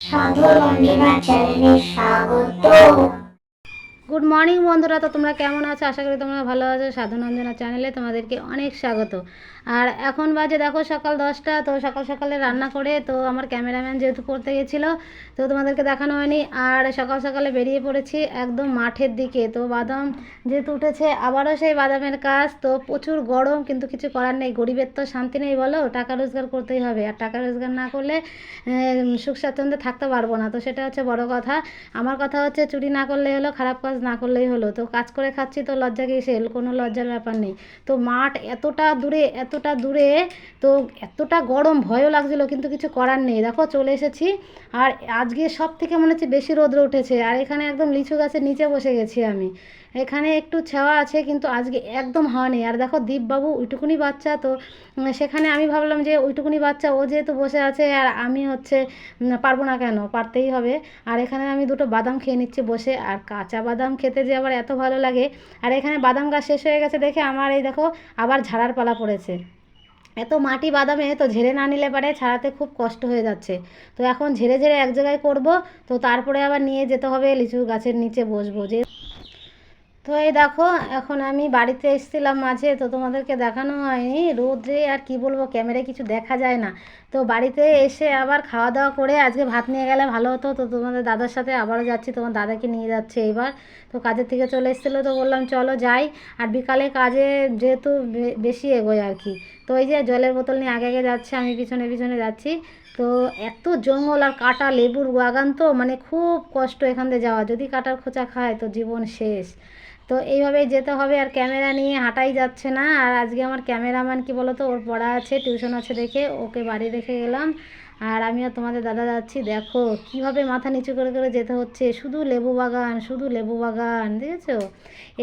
সাধু রঞ্জনা চ্যানেলে স্বাগত। গুড মর্নিং বন্ধুরা। তো তোমরা কেমন আছো? আশা করি তোমরা ভালো আছো। সাধু নন্দনা চ্যানেলে তোমাদেরকে অনেক স্বাগত। আর এখন বাজে, দেখো, সকাল দশটা। তো সকাল সকালে রান্না করে, তো আমার ক্যামেরাম্যান যেহেতু পড়তে গেছিল, তো তোমাদেরকে দেখানো হয়নি। আর সকাল সকালে বেরিয়ে পড়েছি একদম মাঠের দিকে। তো বাদাম যেহেতু উঠেছে, আবারও সেই বাদামের কাজ। তো প্রচুর গরম, কিন্তু কিছু করার নেই। গরিবের তো শান্তি নেই, বলো। টাকা রোজগার করতেই হবে। আর টাকা রোজগার না করলে সুখ স্বাচ্ছন্দ্যে থাকতে পারব না। তো সেটা হচ্ছে বড় কথা। আমার কথা হচ্ছে, চুরি না করলে হলো, খারাপ কাজ না করলেই হলো। তো কাজ করে খাচ্ছি তো লজ্জা কিসের কোনো লজ্জার ব্যাপার নেই। তো মাঠ এতটা দূরে এতটা দূরে, তো এতটা গরম, ভয়ও লাগছিল, কিন্তু কিছু করার নেই। দেখো, চলে এসেছি। আর আজকে সব থেকে মনে হচ্ছে বেশি রোদ্র উঠেছে। আর এখানে একদম লিচু গাছের নিচে বসে গেছি আমি। এখানে একটু ছাওয়া আছে, কিন্তু আজকে একদম হাওয়া নেই। আর দেখো, দীপবাবু ওইটুকুনি বাচ্চা, তো সেখানে আমি ভাবলাম যে ওইটুকুনি বাচ্চা, ও যেহেতু বসে আছে, আর আমি হচ্ছে পারব না কেন? পারতেই হবে। আর এখানে আমি দুটো বাদাম খেয়ে নিচ্ছি বসে। আর কাঁচা বাদাম খেতে যে আবার এত ভালো লাগে। আর এখানে বাদাম গাছ শেষ হয়ে গেছে দেখে আমার এই দেখো আবার ঝাড়ার পালা পড়েছে। এত মাটি বাদামে তো ঝেড়ে না নিলে পারে ছাড়াতে খুব কষ্ট হয়ে যাচ্ছে। তো এখন ঝেড়ে ঝেড়ে এক জায়গায় করব, তো তারপরে আবার নিয়ে যেতে হবে লিচু গাছের নিচে বসবো। যে তো এই দেখো, এখন আমি বাড়িতে এসেছিলাম মাঝে, তো তোমাদেরকে দেখানো হয়নি। রোদে আর কি বলব, ক্যামেরায় কিছু দেখা যায় না। তো বাড়িতে এসে আবার খাওয়া দাওয়া করে আজকে ভাত নিয়ে গেলে ভালো হতো। তো তোমাদের দাদার সাথে আবারও যাচ্ছি, তোমার দাদাকে নিয়ে যাচ্ছে এবার তো কাজের থেকে চলে এসেছিল তো বললাম, চলো যাই। আর বিকালে কাজে যেহেতু বেশি এগোয় আর কি। তো এই যে জলের বোতল নিয়ে আগে আগে যাচ্ছে, আমি পিছনে পিছনে যাচ্ছি। তো এত জঙ্গল আর কাটা, লেবুর বাগান তো মানে খুব কষ্ট এখান দিয়ে যাওয়া। যদি কাটার খোঁচা খায় তো জীবন শেষ। তো এইভাবেই যেতে হবে আর ক্যামেরা নিয়ে হাঁটাই যাচ্ছে না। আর আজকে আমার ক্যামেরাম্যান কি বলো তো ওর পড়া আছে, টিউশন আছে দেখে ওকে বাড়ি রেখে গেলাম। আর আমি আর তোমাদের দাদা যাচ্ছি, দেখো কীভাবে মাথা নিচু করে করে যেতে হচ্ছে। শুধু লেবু বাগান, শুধু লেবু বাগান, দেখেছ?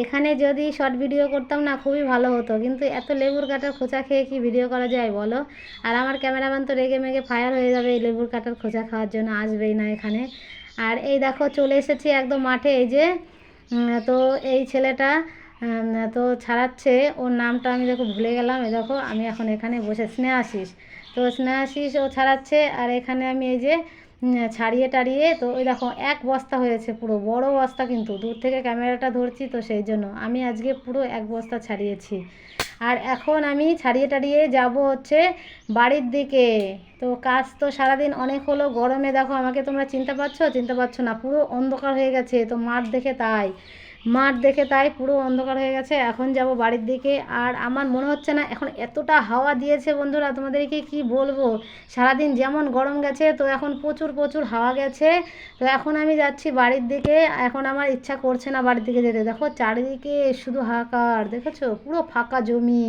এখানে যদি শর্ট ভিডিও করতাম না খুবই ভালো হতো। কিন্তু এত লেবুর কাটার খোঁচা খেয়ে কি ভিডিও করা যায় বলো? আর আমার ক্যামেরাম্যান তো রেগে মেগে ফায়ার হয়ে যাবে এই লেবুর কাটার খোঁচা খাওয়ার জন্য, আসবেই না এখানে। আর এই দেখো চলে এসেছি একদম মাঠে, এই যে তো এই ছেলেটা তো ছাড়াচ্ছে। ওর নামটা আমি দেখো ভুলে গেলাম। এই দেখো, আমি এখন এখানে বসে স্নেহাশিস। তো স্নেহাশিস ও ছাড়াচ্ছে। আর এখানে আমি এই যে ছাড়িয়ে টাড়িয়ে তো ওই দেখো এক বস্তা হয়েছে পুরো, বড় বস্তা কিন্তু, দূর থেকে ক্যামেরাটা ধরছি তো সেই জন্য। আমি আজকে পুরো এক বস্তা ছাড়িয়েছি। আর এখন আমি ছাড়িয়ে টাড়িয়ে যাব হচ্ছে বাড়ির দিকে। তো কাজ তো সারাদিন অনেক হলো, গরমে দেখো আমাকে তোমরা চিনতে পারছ? চিনতে পারছ না, পুরো অন্ধকার হয়ে গেছে, তো মাঠ দেখে তাই। মাঠ দেখে তাই পুরো অন্ধকার হয়ে গেছে। এখন যাব বাড়ির দিকে। আর আমার মনে হচ্ছে না, এখন এতটা হাওয়া দিয়েছে বন্ধুরা, তোমাদেরকে কি বলব? সারাদিন যেমন গরম গেছে, তো এখন প্রচুর প্রচুর হাওয়া গেছে। তো এখন আমি যাচ্ছি বাড়ির দিকে। এখন আমার ইচ্ছা করছে না বাড়ির দিকে যেতে। দেখো চারিদিকে শুধু হাহাকার, দেখেছ? পুরো ফাঁকা জমি।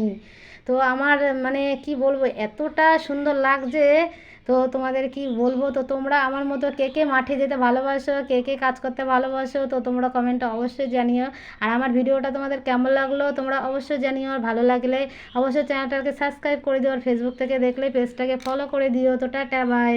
তো আমার মানে কি বলব, এতটা সুন্দর লাগছে তো তোমাদের কি বলব? তো তোমরা আমার মতো কে কে মাঠে যেতে ভালোবাসো, কে কে কাজ করতে ভালোবাসো, তো তোমরা কমেন্টে অবশ্যই জানিও। আর আমার ভিডিওটা তোমাদের কেমন লাগল? তোমরা অবশ্যই জানিও। আর ভালো লাগলে অবশ্যই চ্যানেলটাকে সাবস্ক্রাইব করে দিও। আর ফেসবুক থেকে দেখলে পেজটাকে ফলো করে দিও। তো টাটা বাই